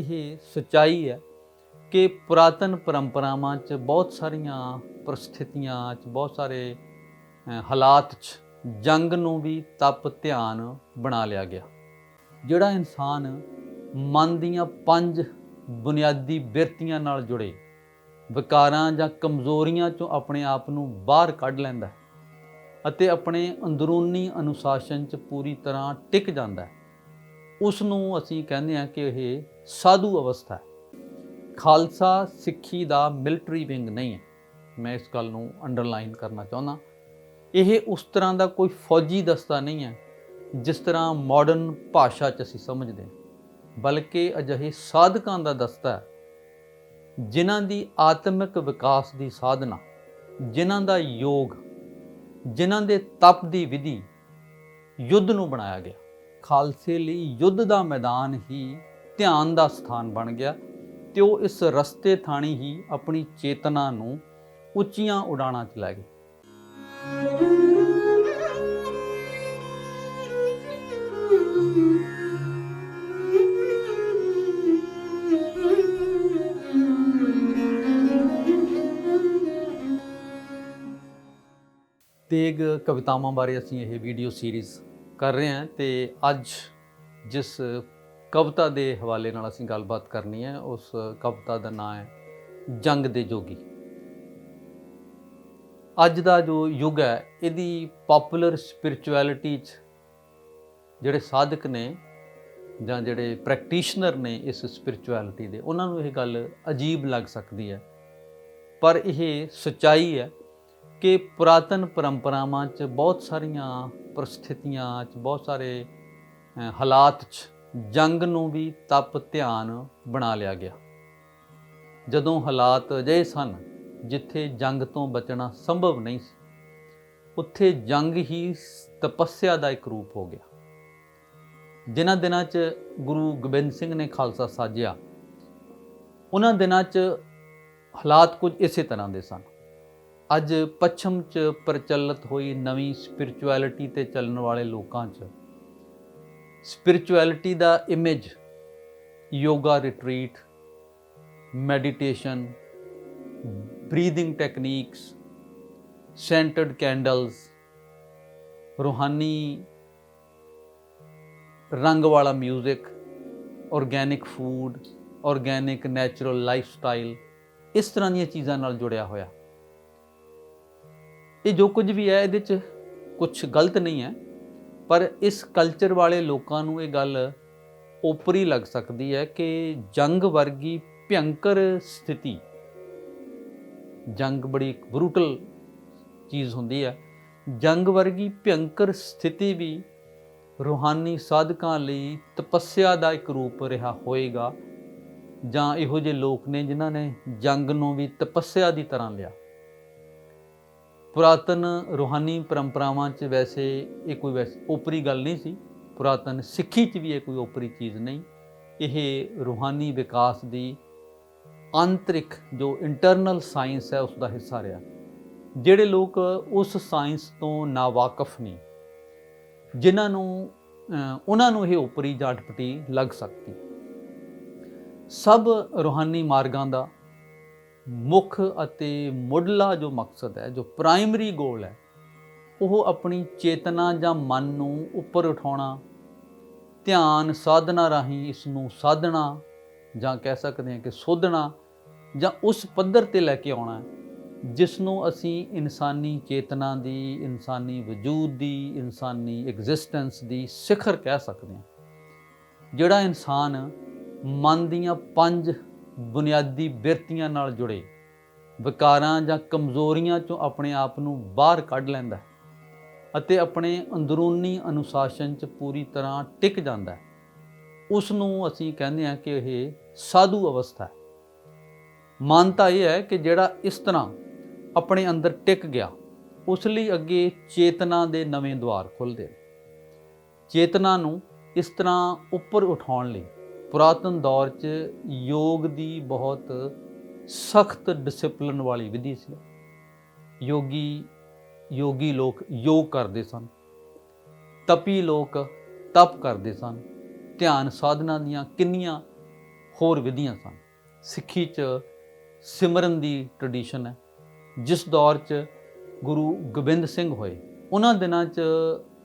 ਇਹ ਸਚਾਈ ਹੈ ਕਿ ਪੁਰਾਤਨ ਪਰੰਪਰਾਵਾਂ 'ਚ ਬਹੁਤ ਸਾਰੀਆਂ ਪਰਿਸਥਿਤੀਆਂ 'ਚ, ਬਹੁਤ ਸਾਰੇ ਹਾਲਾਤ 'ਚ ਜੰਗ ਨੂੰ ਵੀ ਤਪ ਧਿਆਨ ਬਣਾ ਲਿਆ ਗਿਆ। ਜਿਹੜਾ ਇਨਸਾਨ ਮਨ ਦੀਆਂ ਪੰਜ ਬੁਨਿਆਦੀ ਬਿਰਤੀਆਂ ਨਾਲ ਜੁੜੇ, ਵਿਕਾਰਾਂ ਜਾਂ ਕਮਜ਼ੋਰੀਆਂ 'ਚੋਂ ਆਪਣੇ ਆਪ ਨੂੰ ਬਾਹਰ ਕੱਢ ਲੈਂਦਾ ਅਤੇ ਆਪਣੇ ਅੰਦਰੂਨੀ ਅਨੁਸ਼ਾਸਨ 'ਚ ਪੂਰੀ ਤਰ੍ਹਾਂ ਟਿਕ ਜਾਂਦਾ ਹੈ ਉਸ ਨੂੰ ਅਸੀਂ ਕਹਿੰਦੇ ਹਾਂ ਕਿ ਇਹ ਸਾਧੂ ਅਵਸਥਾ ਹੈ। ਖਾਲਸਾ ਸਿੱਖੀ ਦਾ ਮਿਲਟਰੀ ਵਿੰਗ ਨਹੀਂ ਹੈ। ਮੈਂ ਇਸ ਗੱਲ ਨੂੰ ਅੰਡਰਲਾਈਨ ਕਰਨਾ ਚਾਹੁੰਦਾ। ਇਹ ਉਸ ਤਰ੍ਹਾਂ ਦਾ ਕੋਈ ਫੌਜੀ ਦਸਤਾ ਨਹੀਂ ਹੈ, ਜਿਸ ਤਰ੍ਹਾਂ ਮਾਡਰਨ ਭਾਸ਼ਾ 'ਚ ਅਸੀਂ ਸਮਝਦੇ ਹਾਂ। ਬਲਕਿ ਅਜਿਹੇ ਸਾਧਕਾਂ ਦਾ ਦਸਤਾ ਹੈ, ਜਿਨ੍ਹਾਂ ਦੀ ਆਤਮਿਕ ਵਿਕਾਸ ਦੀ ਸਾਧਨਾ, ਜਿਨ੍ਹਾਂ ਦਾ ਯੋਗ, ਜਿਨ੍ਹਾਂ ਦੇ ਤਪ ਦੀ ਵਿਧੀ ਯੁੱਧ ਨੂੰ ਬਣਾਇਆ ਗਿਆ। ਖਾਲਸੇ ਲਈ ਯੁੱਧ ਦਾ ਮੈਦਾਨ ਹੀ ਧਿਆਨ ਦਾ ਸਥਾਨ ਬਣ ਗਿਆ ਤੇ ਉਹ ਇਸ ਰਸਤੇ ਥਾਣੀ ਹੀ ਆਪਣੀ ਚੇਤਨਾ ਨੂੰ ਉੱਚੀਆਂ ਉਡਾਣਾਂ 'ਚ ਲੈ ਗਏ। ਤੇਗ ਕਵਿਤਾਵਾਂ ਬਾਰੇ ਅਸੀਂ ਇਹ ਵੀਡੀਓ ਸੀਰੀਜ਼ ਕਰ ਰਹੇ ਹਾਂ ਤੇ ਅੱਜ ਜਿਸ ਕਵਿਤਾ ਦੇ ਹਵਾਲੇ ਨਾਲ ਅਸੀਂ ਗੱਲਬਾਤ ਕਰਨੀ ਹੈ, ਉਸ ਕਵਿਤਾ ਦਾ ਨਾਮ ਹੈ ਜੰਗ ਦੇ ਜੋਗੀ। ਅੱਜ ਦਾ ਜੋ ਯੁੱਗ ਹੈ, ਇਹਦੀ ਪਪੂਲਰ ਸਪਿਰਚੁਅਲਿਟੀ 'ਚ ਜਿਹੜੇ ਸਾਧਕ ਨੇ ਜਾਂ ਜਿਹੜੇ ਪ੍ਰੈਕਟੀਸ਼ਨਰ ਨੇ ਇਸ ਸਪਿਰਚੁਅਲਿਟੀ ਦੇ, ਉਹਨਾਂ ਨੂੰ ਇਹ ਗੱਲ ਅਜੀਬ ਲੱਗ ਸਕਦੀ ਹੈ। ਪਰ ਇਹ ਸਚਾਈ ਹੈ ਕਿ ਪੁਰਾਤਨ ਪਰੰਪਰਾਵਾਂ 'ਚ ਬਹੁਤ ਸਾਰੀਆਂ ਪਰਿਸਥਿਤੀਆਂ 'ਚ ਬਹੁਤ ਸਾਰੇ ਹਾਲਾਤ 'ਚ ਜੰਗ ਨੂੰ ਵੀ ਤਪ ਧਿਆਨ ਬਣਾ ਲਿਆ ਗਿਆ। ਜਦੋਂ ਹਾਲਾਤ ਅਜਿਹੇ ਸਨ ਜਿੱਥੇ ਜੰਗ ਤੋਂ ਬਚਣਾ ਸੰਭਵ ਨਹੀਂ ਸੀ, ਉੱਥੇ ਜੰਗ ਹੀ ਤਪੱਸਿਆ ਦਾ ਇੱਕ ਰੂਪ ਹੋ ਗਿਆ। ਜਿਨ੍ਹਾਂ ਦਿਨਾਂ 'ਚ ਗੁਰੂ ਗੋਬਿੰਦ ਸਿੰਘ ਨੇ ਖਾਲਸਾ ਸਾਜਿਆ, ਉਹਨਾਂ ਦਿਨਾਂ 'ਚ ਹਾਲਾਤ ਕੁਝ ਇਸੇ ਤਰ੍ਹਾਂ ਦੇ ਸਨ। ਅੱਜ ਪੱਛਮ 'ਚ ਪ੍ਰਚਲਿਤ ਹੋਈ ਨਵੀਂ ਸਪਿਰਚੁਅਲਿਟੀ ਤੇ ਚੱਲਣ ਵਾਲੇ ਲੋਕਾਂ 'ਚ। ਸਪਿਰਚੁਅਲਿਟੀ ਦਾ image yoga retreat meditation breathing techniques centred candles ਰੂਹਾਨੀ ਰੰਗ ਵਾਲਾ 뮤직 organic food organic natural lifestyle ਇਸ ਤਰ੍ਹਾਂ ਦੀਆਂ ਚੀਜ਼ਾਂ ਨਾਲ ਜੁੜਿਆ ਹੋਇਆ। ਇਹ ਜੋ ਕੁਝ ਵੀ ਹੈ ਇਹਦੇ 'ਚ ਕੁਝ ਗਲਤ ਨਹੀਂ ਹੈ, ਪਰ ਇਸ ਕਲਚਰ ਵਾਲੇ ਲੋਕਾਂ ਨੂੰ ਇਹ ਗੱਲ ਓਪਰੀ ਲੱਗ ਸਕਦੀ ਹੈ ਕਿ ਜੰਗ ਵਰਗੀ ਭਿਅੰਕਰ ਸਥਿਤੀ, ਜੰਗ ਬੜੀ ਬਰੂਟਲ ਚੀਜ਼ ਹੁੰਦੀ ਹੈ, ਜੰਗ ਵਰਗੀ ਭਿਅੰਕਰ ਸਥਿਤੀ ਵੀ ਰੂਹਾਨੀ ਸਾਧਕਾਂ ਲਈ ਤਪੱਸਿਆ ਦਾ ਇੱਕ ਰੂਪ ਰਿਹਾ ਹੋਏਗਾ ਜਾਂ ਇਹੋ ਜਿਹੇ ਲੋਕ ਨੇ ਜਿਨ੍ਹਾਂ ਨੇ ਜੰਗ ਨੂੰ ਵੀ ਤਪੱਸਿਆ ਦੀ ਤਰ੍ਹਾਂ ਲਿਆ। ਪੁਰਾਤਨ ਰੂਹਾਨੀ ਪਰੰਪਰਾਵਾਂ 'ਚ ਵੈਸੇ ਇਹ ਕੋਈ ਵੈਸੇ, ਓਪਰੀ ਗੱਲ ਨਹੀਂ ਸੀ। ਪੁਰਾਤਨ ਸਿੱਖੀ 'ਚ ਵੀ ਇਹ ਕੋਈ ਓਪਰੀ ਚੀਜ਼ ਨਹੀਂ। ਇਹ ਰੂਹਾਨੀ ਵਿਕਾਸ ਦੀ ਆਂਤਰਿਕ ਜੋ ਇੰਟਰਨਲ ਸਾਇੰਸ ਹੈ ਉਸ ਦਾ ਹਿੱਸਾ ਰਿਹਾ। ਜਿਹੜੇ ਲੋਕ ਉਸ ਸਾਇੰਸ ਤੋਂ ਨਾਵਾਕਫ ਨੇ, ਜਿਨ੍ਹਾਂ ਨੂੰ ਉਹਨਾਂ ਨੂੰ ਇਹ ਓਪਰੀ ਜਾਂ ਲੱਗ ਸਕਦੀ। ਸਭ ਰੂਹਾਨੀ ਮਾਰਗਾਂ ਦਾ ਮੁੱਖ ਅਤੇ ਮੁੱਢਲਾ ਜੋ ਮਕਸਦ ਹੈ, ਜੋ ਪ੍ਰਾਇਮਰੀ ਗੋਲ ਹੈ, ਉਹ ਆਪਣੀ ਚੇਤਨਾ ਜਾਂ ਮਨ ਨੂੰ ਉੱਪਰ ਉਠਾਉਣਾ, ਧਿਆਨ ਸਾਧਨਾ ਰਾਹੀਂ ਇਸ ਨੂੰ ਸਾਧਣਾ ਜਾਂ ਕਹਿ ਸਕਦੇ ਹਾਂ ਕਿ ਸੋਧਣਾ ਜਾਂ ਉਸ ਪੱਧਰ ਤੇ ਲੈ ਕੇ ਆਉਣਾ, ਜਿਸ ਨੂੰ ਅਸੀਂ ਇਨਸਾਨੀ ਚੇਤਨਾ ਦੀ, ਇਨਸਾਨੀ ਵਜੂਦ ਦੀ, ਇਨਸਾਨੀ ਐਗਜ਼ਿਸਟੈਂਸ ਦੀ ਸਿਖਰ ਕਹਿ ਸਕਦੇ ਹਾਂ। ਜਿਹੜਾ ਇਨਸਾਨ ਮਨ ਦੀਆਂ ਪੰਜ ਬੁਨਿਆਦੀ ਬਿਰਤੀਆਂ ਨਾਲ ਜੁੜੇ, ਵਿਕਾਰਾਂ ਜਾਂ ਕਮਜ਼ੋਰੀਆਂ ਚੋਂ ਆਪਣੇ ਆਪ ਨੂੰ ਬਾਹਰ ਕੱਢ ਲੈਂਦਾ ਹੈ ਅਤੇ ਆਪਣੇ ਅੰਦਰੂਨੀ ਅਨੁਸ਼ਾਸਨ 'ਚ ਪੂਰੀ ਤਰ੍ਹਾਂ ਟਿਕ ਜਾਂਦਾ ਹੈ। ਉਸ ਨੂੰ ਅਸੀਂ ਕਹਿੰਦੇ ਹਾਂ ਕਿ ਇਹ ਸਾਧੂ ਅਵਸਥਾ ਹੈ। ਮਾਨਤਾ ਇਹ ਹੈ ਕਿ ਜਿਹੜਾ ਇਸ ਤਰ੍ਹਾਂ ਆਪਣੇ ਅੰਦਰ ਟਿਕ ਗਿਆ, ਉਸ ਲਈ ਅੱਗੇ ਚੇਤਨਾ ਦੇ ਨਵੇਂ ਦੁਆਰ ਖੁੱਲਦੇ ਨੇ। ਚੇਤਨਾ ਨੂੰ ਇਸ ਤਰ੍ਹਾਂ ਉੱਪਰ ਉਠਾਉਣ ਲਈ ਪੁਰਾਤਨ ਦੌਰ 'ਚ ਯੋਗ ਦੀ ਬਹੁਤ ਸਖਤ ਡਿਸਪਲਿਨ ਵਾਲੀ ਵਿਧੀ ਸੀ। ਯੋਗੀ ਯੋਗੀ ਲੋਕ ਯੋਗ ਕਰਦੇ ਸਨ, ਤਪੀ ਲੋਕ ਤਪ ਕਰਦੇ ਸਨ, ਧਿਆਨ ਸਾਧਨਾ ਦੀਆਂ ਕਿੰਨੀਆਂ ਹੋਰ ਵਿਧੀਆਂ ਸਨ। ਸਿੱਖੀ 'ਚ ਸਿਮਰਨ ਦੀ ਟ੍ਰੈਡੀਸ਼ਨ ਹੈ, ਜਿਸ ਦੌਰ 'ਚ ਗੁਰੂ ਗੋਬਿੰਦ ਸਿੰਘ ਹੋਏ। ਉਹਨਾਂ ਦਿਨਾਂ 'ਚ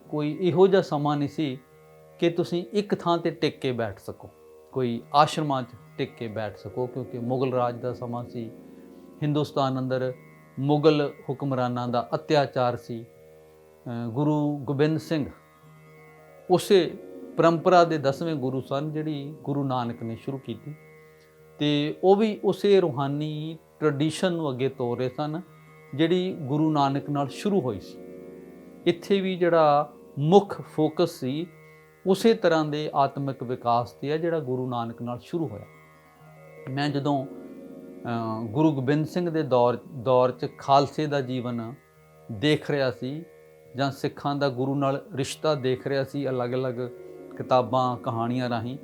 ਕੋਈ ਇਹੋ ਜਿਹਾ ਸਮਾਂ ਨਹੀਂ ਸੀ ਕਿ ਤੁਸੀਂ ਇੱਕ ਥਾਂ ਤੇ ਟਿਕ ਕੇ ਬੈਠ ਸਕੋ। ਕੋਈ ਆਸ਼ਰਮਾਂ 'ਚ ਟਿਕ ਕੇ ਬੈਠ ਸਕੋ, ਕਿਉਂਕਿ ਮੁਗਲ ਰਾਜ ਦਾ ਸਮਾਂ ਸੀ। ਹਿੰਦੁਸਤਾਨ ਅੰਦਰ ਮੁਗਲ ਹੁਕਮਰਾਨਾਂ ਦਾ ਅਤਿਆਚਾਰ ਸੀ। ਗੁਰੂ ਗੋਬਿੰਦ ਸਿੰਘ ਉਸੇ ਪਰੰਪਰਾ ਦੇ 10ਵੇਂ ਗੁਰੂ ਸਨ, ਜਿਹੜੀ ਗੁਰੂ ਨਾਨਕ ਨੇ ਸ਼ੁਰੂ ਕੀਤੀ। ਤੇ ਉਹ ਵੀ ਉਸੇ ਰੂਹਾਨੀ ਟ੍ਰੈਡੀਸ਼ਨ ਨੂੰ ਅੱਗੇ ਤੋਰ ਰਹੇ ਸਨ, ਜਿਹੜੀ ਗੁਰੂ ਨਾਨਕ ਨਾਲ ਸ਼ੁਰੂ ਹੋਈ ਸੀ। ਇੱਥੇ ਵੀ ਜਿਹੜਾ ਮੁੱਖ ਫੋਕਸ ਸੀ ਉਸੇ ਤਰ੍ਹਾਂ ਦੇ ਆਤਮਿਕ ਵਿਕਾਸ ਤੇ ਆ ਜਿਹੜਾ ਗੁਰੂ ਨਾਨਕ ਨਾਲ ਸ਼ੁਰੂ ਹੋਇਆ। ਮੈਂ ਜਦੋਂ ਗੁਰੂ ਗੋਬਿੰਦ ਸਿੰਘ ਦੇ ਦੌਰ ਦੌਰ 'ਚ ਖਾਲਸੇ ਦਾ ਜੀਵਨ ਦੇਖ ਰਿਹਾ ਸੀ ਜਾਂ ਸਿੱਖਾਂ ਦਾ ਗੁਰੂ ਨਾਲ ਰਿਸ਼ਤਾ ਦੇਖ ਰਿਹਾ ਸੀ ਅਲੱਗ-ਅਲੱਗ ਕਿਤਾਬਾਂ, ਕਹਾਣੀਆਂ ਰਾਹੀਂ,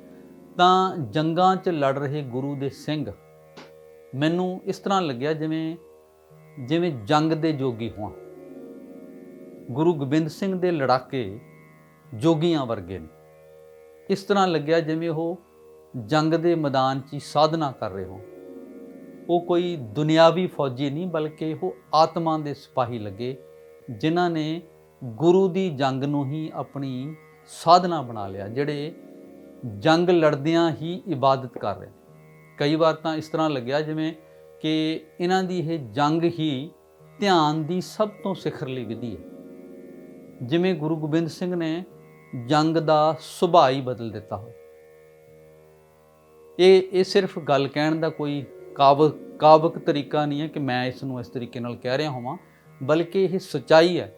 ਤਾਂ ਜੰਗਾਂ 'ਚ ਲੜ ਰਹੇ ਗੁਰੂ ਦੇ ਸਿੰਘ ਮੈਨੂੰ ਇਸ ਤਰ੍ਹਾਂ ਲੱਗਿਆ ਜਿਵੇਂ ਜਿਵੇਂ ਜੰਗ ਦੇ ਜੋਗੀ ਹੋਣ ਗੁਰੂ ਗੋਬਿੰਦ ਸਿੰਘ ਦੇ ਲੜਾਕੇ ਜੋਗੀਆਂ ਵਰਗੇ ਨੇ। ਇਸ ਤਰ੍ਹਾਂ ਲੱਗਿਆ ਜਿਵੇਂ ਉਹ ਜੰਗ ਦੇ ਮੈਦਾਨ 'ਚ ਹੀ ਸਾਧਨਾ ਕਰ ਰਹੇ ਹੋ ਉਹ ਕੋਈ ਦੁਨਿਆਵੀ ਫੌਜੀ ਨਹੀਂ, ਬਲਕਿ ਉਹ ਆਤਮਾ ਦੇ ਸਿਪਾਹੀ ਲੱਗੇ, ਜਿਨ੍ਹਾਂ ਨੇ ਗੁਰੂ ਦੀ ਜੰਗ ਨੂੰ ਹੀ ਆਪਣੀ ਸਾਧਨਾ ਬਣਾ ਲਿਆ, ਜਿਹੜੇ ਜੰਗ ਲੜਦਿਆਂ ਹੀ ਇਬਾਦਤ ਕਰ ਰਹੇ ਕਈ ਵਾਰ ਤਾਂ ਇਸ ਤਰ੍ਹਾਂ ਲੱਗਿਆ ਜਿਵੇਂ ਕਿ ਇਹਨਾਂ ਦੀ ਇਹ ਜੰਗ ਹੀ ਧਿਆਨ ਦੀ ਸਭ ਤੋਂ ਸਿਖਰਲੀ ਵਿਧੀ ਹੈ। ਜਿਵੇਂ ਗੁਰੂ ਗੋਬਿੰਦ ਸਿੰਘ ਨੇ ਜੰਗ ਦਾ ਸੁਭਾਅ ਹੀ ਬਦਲ ਦਿੱਤਾ ਹੋਵੇ। ਇਹ ਇਹ ਸਿਰਫ ਗੱਲ ਕਹਿਣ ਦਾ ਕੋਈ ਕਾਵ, ਕਾਵਕ ਤਰੀਕਾ ਨਹੀਂ ਹੈ ਕਿ ਮੈਂ ਇਸ ਨੂੰ ਇਸ ਤਰੀਕੇ ਨਾਲ ਕਹਿ ਰਿਹਾ ਹਾਂ ਬਲਕਿ ਇਹ ਸਚਾਈ ਹੈ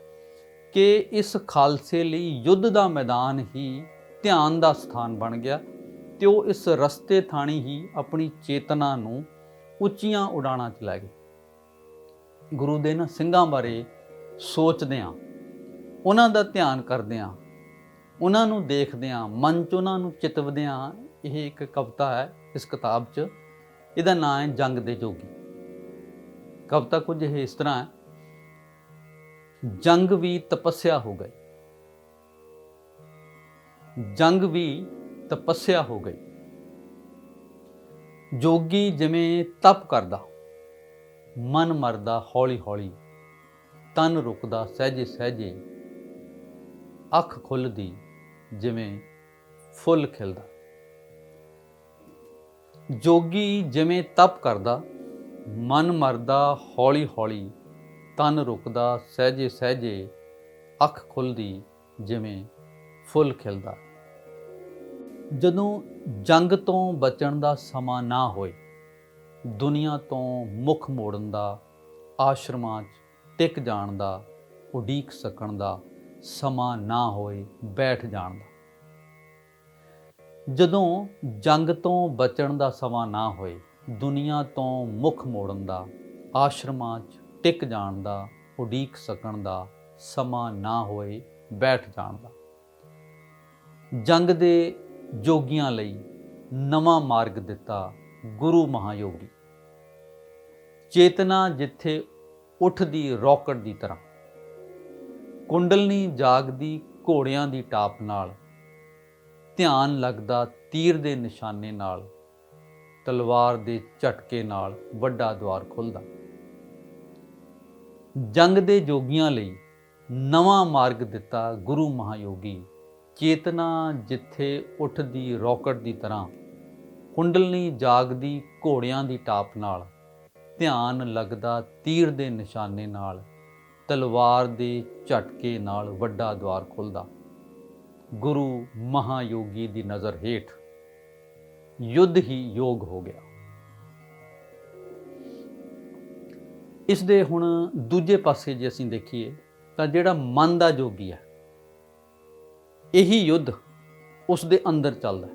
ਕਿ ਇਸ ਖਾਲਸੇ ਲਈ ਯੁੱਧ ਦਾ ਮੈਦਾਨ ਹੀ ਧਿਆਨ ਦਾ ਸਥਾਨ ਬਣ ਗਿਆ ਤੇ ਉਹ ਇਸ ਰਸਤੇ ਥਾਣੀ ਹੀ ਆਪਣੀ ਚੇਤਨਾ ਨੂੰ ਉੱਚੀਆਂ ਉਡਾਣਾਂ 'ਚ ਲੈ ਗਏ। ਗੁਰੂ ਦੇ ਨਾ ਸਿੰਘਾਂ ਬਾਰੇ ਸੋਚਦੇ ਆਂ ਉਹਨਾਂ ਦਾ ਧਿਆਨ ਕਰਦੇ ਆਂ ਉਹਨਾਂ ਨੂੰ ਦੇਖਦਿਆਂ ਮਨ 'ਚ ਉਹਨਾਂ ਨੂੰ ਚਿਤਵਦਿਆਂ ਇਹ ਇੱਕ ਕਵਿਤਾ ਹੈ ਇਸ ਕਿਤਾਬ 'ਚ। ਇਹਦਾ ਨਾਮ ਹੈ ਜੰਗ ਦੇ ਜੋਗੀ। ਕਵਿਤਾ ਕੁਝ ਇਹ ਇਸ ਤਰ੍ਹਾਂ ਹੈ। ਜੰਗ ਵੀ ਤਪੱਸਿਆ ਹੋ ਗਈ। ਜੰਗ ਵੀ ਤਪੱਸਿਆ ਹੋ ਗਈ। ਜੋਗੀ ਜਿਵੇਂ ਤਪ ਕਰਦਾ, ਮਨ ਮਰਦਾ ਹੌਲੀ ਹੌਲੀ ਤਨ ਰੁਕਦਾ ਸਹਿਜੇ ਸਹਿਜੇ ਅੱਖ ਖੁੱਲਦੀ ਜਿਵੇਂ ਫੁੱਲ ਖਿਲਦਾ। ਜੋਗੀ ਜਿਵੇਂ ਤਪ ਕਰਦਾ, ਮਨ ਮਰਦਾ ਹੌਲੀ ਹੌਲੀ ਤਨ ਰੁਕਦਾ ਸਹਿਜੇ ਸਹਿਜੇ ਅੱਖ ਖੁੱਲਦੀ ਜਿਵੇਂ ਫੁੱਲ ਖਿਲਦਾ। ਜਦੋਂ ਜੰਗ ਤੋਂ ਬਚਣ ਦਾ ਸਮਾਂ ਨਾ ਹੋਏ, ਦੁਨੀਆ ਤੋਂ ਮੁਖ ਮੋੜਨ ਦਾ, ਆਸ਼ਰਮਾਂ 'ਚ ਟਿਕ ਜਾਣ ਦਾ, ਉਡੀਕ ਸਕਣ ਦਾ ਸਮਾਂ ਨਾ ਹੋਏ ਬੈਠ ਜਾਣ ਦਾ। ਜਦੋਂ ਜੰਗ ਤੋਂ ਬਚਣ ਦਾ ਸਮਾਂ ਨਾ ਹੋਏ, ਦੁਨੀਆ ਤੋਂ ਮੁਖ ਮੋੜਨ ਦਾ, ਆਸ਼ਰਮਾਂ 'ਚ ਟਿਕ ਜਾਣ ਦਾ, ਉਡੀਕ ਸਕਣ ਦਾ ਸਮਾਂ ਨਾ ਹੋਏ ਬੈਠ ਜਾਣ ਦਾ। ਜੰਗ ਦੇ ਜੋਗੀਆਂ ਲਈ ਨਵਾਂ ਮਾਰਗ ਦਿੱਤਾ ਗੁਰੂ ਮਹਾਯੋਗੀ। ਚੇਤਨਾ ਜਿੱਥੇ ਉੱਠਦੀ ਰੌਕਟ ਦੀ ਤਰ੍ਹਾਂ ਕੁੰਡਲਨੀ ਜਾਗਦੀ ਘੋੜਿਆਂ ਦੀ ਟਾਪ ਨਾਲ। ਧਿਆਨ ਲੱਗਦਾ ਤੀਰ ਦੇ ਨਿਸ਼ਾਨੇ ਨਾਲ, ਤਲਵਾਰ ਦੇ ਝਟਕੇ ਨਾਲ ਵੱਡਾ ਦਵਾਰ ਖੁੱਲਦਾ। ਜੰਗ ਦੇ ਜੋਗੀਆਂ ਲਈ ਨਵਾਂ ਮਾਰਗ ਦਿੱਤਾ ਗੁਰੂ ਮਹਾਯੋਗੀ। ਚੇਤਨਾ ਜਿੱਥੇ ਉੱਠਦੀ ਰੌਕਟ ਦੀ ਤਰ੍ਹਾਂ ਕੁੰਡਲਨੀ ਜਾਗਦੀ ਘੋੜਿਆਂ ਦੀ ਟਾਪ ਨਾਲ। ਧਿਆਨ ਲੱਗਦਾ ਤੀਰ ਦੇ ਨਿਸ਼ਾਨੇ ਨਾਲ ਤਲਵਾਰ ਦੇ ਝਟਕੇ ਨਾਲ ਵੱਡਾ ਦਵਾਰ ਖੁੱਲਦਾ। ਗੁਰੂ ਮਹਾਯੋਗੀ ਦੀ ਨਜ਼ਰ ਹੇਠ ਯੁੱਧ ਹੀ ਯੋਗ ਹੋ ਗਿਆ। ਇਸ ਦੇ ਹੁਣ ਦੂਜੇ ਪਾਸੇ ਜੇ ਅਸੀਂ ਦੇਖੀਏ, ਤਾਂ ਜਿਹੜਾ ਮਨ ਦਾ ਜੋਗੀ ਹੈ, ਇਹੀ ਯੁੱਧ ਉਸ ਦੇ ਅੰਦਰ ਚੱਲਦਾ ਹੈ।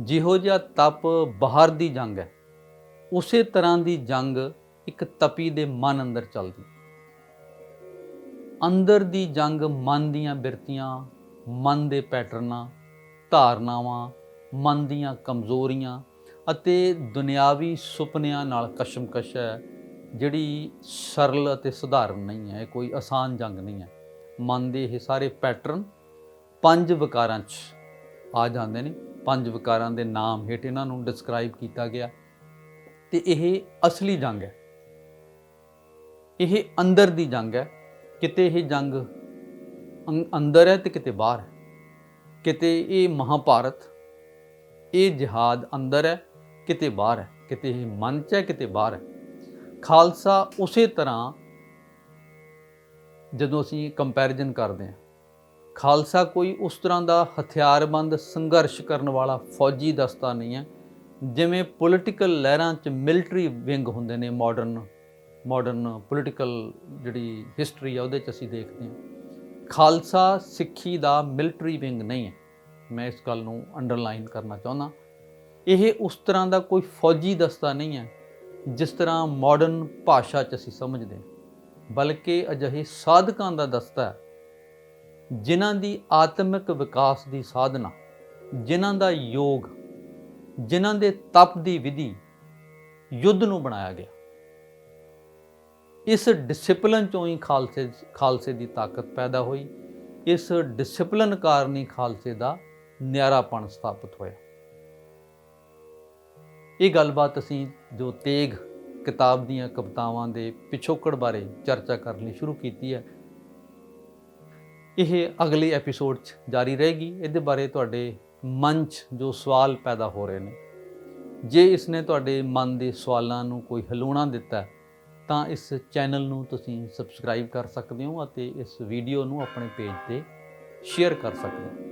ਜਿਹੋ ਜਿਹਾ ਤਪ ਬਾਹਰ ਦੀ ਜੰਗ ਹੈ, ਉਸੇ ਤਰ੍ਹਾਂ ਦੀ ਜੰਗ ਇੱਕ ਤਪੀ ਦੇ ਮਨ ਅੰਦਰ ਚੱਲਦੀ ਅੰਦਰ ਦੀ ਜੰਗ ਮਨ ਦੀਆਂ ਬਿਰਤੀਆਂ, ਮਨ ਦੇ ਪੈਟਰਨਾਂ, ਧਾਰਨਾਵਾਂ, ਮਨ ਦੀਆਂ ਕਮਜ਼ੋਰੀਆਂ ਅਤੇ ਦੁਨਿਆਵੀ ਸੁਪਨਿਆਂ ਨਾਲ ਕਸ਼ਮਕਸ਼ ਹੈ, ਜਿਹੜੀ ਸਰਲ ਅਤੇ ਸਧਾਰਨ ਨਹੀਂ ਹੈ, ਇਹ ਕੋਈ ਆਸਾਨ ਜੰਗ ਨਹੀਂ ਹੈ। ਮਨ ਦੇ ਇਹ ਸਾਰੇ ਪੈਟਰਨ ਪੰਜ ਵਿਕਾਰਾਂ 'ਚ ਆ ਜਾਂਦੇ ਨੇ। ਪੰਜ ਵਿਕਾਰਾਂ ਦੇ ਨਾਮ ਹੇਠ ਇਹਨਾਂ ਨੂੰ ਡਿਸਕ੍ਰਾਈਬ ਕੀਤਾ ਗਿਆ ਤੇ ਇਹ ਅਸਲੀ ਜੰਗ ਹੈ। ਇਹ ਅੰਦਰ ਦੀ ਜੰਗ ਹੈ। ਕਿਤੇ ਇਹ ਜੰਗ ਅੰ- ਅੰਦਰ ਹੈ ਤੇ ਕਿਤੇ ਬਾਹਰ ਹੈ। ਕਿਤੇ ਇਹ ਮਹਾਭਾਰਤ, ਇਹ ਜਿਹਾਦ ਅੰਦਰ ਹੈ, ਕਿਤੇ ਬਾਹਰ ਹੈ। ਕਿਤੇ ਇਹ ਮਨ 'ਚ ਹੈ, ਕਿਤੇ ਬਾਹਰ ਹੈ। ਖਾਲਸਾ ਉਸੇ ਤਰ੍ਹਾਂ ਜਦੋਂ ਅਸੀਂ ਕੰਪੈਰੀਜ਼ਨ ਕਰਦੇ ਹਾਂ। ਖਾਲਸਾ ਕੋਈ ਉਸ ਤਰ੍ਹਾਂ ਦਾ ਹਥਿਆਰਬੰਦ ਸੰਘਰਸ਼ ਕਰਨ ਵਾਲਾ ਫੌਜੀ ਦਸਤਾ ਨਹੀਂ ਹੈ, ਜਿਵੇਂ ਪੋਲਿਟੀਕਲ ਲਹਿਰਾਂ 'ਚ ਮਿਲਟਰੀ ਵਿੰਗ ਹੁੰਦੇ ਨੇ ਮਾਡਰਨ ਮਾਡਰਨ ਪੋਲੀਟੀਕਲ ਜਿਹੜੀ ਹਿਸਟਰੀ ਆ, ਉਹਦੇ 'ਚ ਅਸੀਂ ਦੇਖਦੇ ਹਾਂ। ਖਾਲਸਾ ਸਿੱਖੀ ਦਾ ਮਿਲਟਰੀ ਵਿੰਗ ਨਹੀਂ ਹੈ। ਮੈਂ ਇਸ ਗੱਲ ਨੂੰ ਅੰਡਰਲਾਈਨ ਕਰਨਾ ਚਾਹੁੰਦਾ। ਇਹ ਉਸ ਤਰ੍ਹਾਂ ਦਾ ਕੋਈ ਫੌਜੀ ਦਸਤਾ ਨਹੀਂ ਹੈ, ਜਿਸ ਤਰ੍ਹਾਂ ਮਾਡਰਨ ਭਾਸ਼ਾ 'ਚ ਅਸੀਂ ਸਮਝਦੇ ਹਾਂ। ਬਲਕਿ ਅਜਿਹੇ ਸਾਧਕਾਂ ਦਾ ਦਸਤਾ ਹੈ, ਜਿਨ੍ਹਾਂ ਦੀ ਆਤਮਿਕ ਵਿਕਾਸ ਦੀ ਸਾਧਨਾ, ਜਿਨ੍ਹਾਂ ਦਾ ਯੋਗ, ਜਿਨ੍ਹਾਂ ਦੇ ਤਪ ਦੀ ਵਿਧੀ ਯੁੱਧ ਨੂੰ ਬਣਾਇਆ ਗਿਆ। ਇਸ ਡਿਸਪਲਿਨ ਚੋਂ ਹੀ ਖਾਲਸੇ ਖਾਲਸੇ ਦੀ ਤਾਕਤ ਪੈਦਾ ਹੋਈ। ਇਸ ਡਿਸਪਲਿਨ ਕਾਰਨ ਹੀ ਖਾਲਸੇ ਦਾ ਨਿਆਰਾਪਣ ਸਥਾਪਿਤ ਹੋਇਆ। ਇਹ ਗੱਲਬਾਤ ਅਸੀਂ ਜੋ ਤੇਗ ਕਿਤਾਬ ਦੀਆਂ ਕਵਿਤਾਵਾਂ ਦੇ ਪਿਛੋਕੜ ਬਾਰੇ ਚਰਚਾ ਕਰਨ ਲਈ ਸ਼ੁਰੂ ਕੀਤੀ ਹੈ, ਇਹ ਅਗਲੇ ਐਪੀਸੋਡ 'ਚ ਜਾਰੀ ਰਹੇਗੀ। ਇਹਦੇ ਬਾਰੇ ਤੁਹਾਡੇ ਮਨ 'ਚ ਜੋ ਸਵਾਲ ਪੈਦਾ ਹੋ ਰਹੇ ਨੇ, ਜੇ ਇਸ ਨੇ ਤੁਹਾਡੇ ਮਨ ਦੇ ਸਵਾਲਾਂ ਨੂੰ ਕੋਈ ਹਲੂਣਾ ਦਿੱਤਾ ਤਾਂ ਇਸ ਚੈਨਲ ਨੂੰ ਤੁਸੀਂ ਸਬਸਕ੍ਰਾਈਬ ਕਰ ਸਕਦੇ ਹੋ ਅਤੇ ਇਸ ਵੀਡੀਓ ਨੂੰ ਆਪਣੇ ਪੇਜ ਤੇ ਸ਼ੇਅਰ ਕਰ ਸਕਦੇ ਹੋ।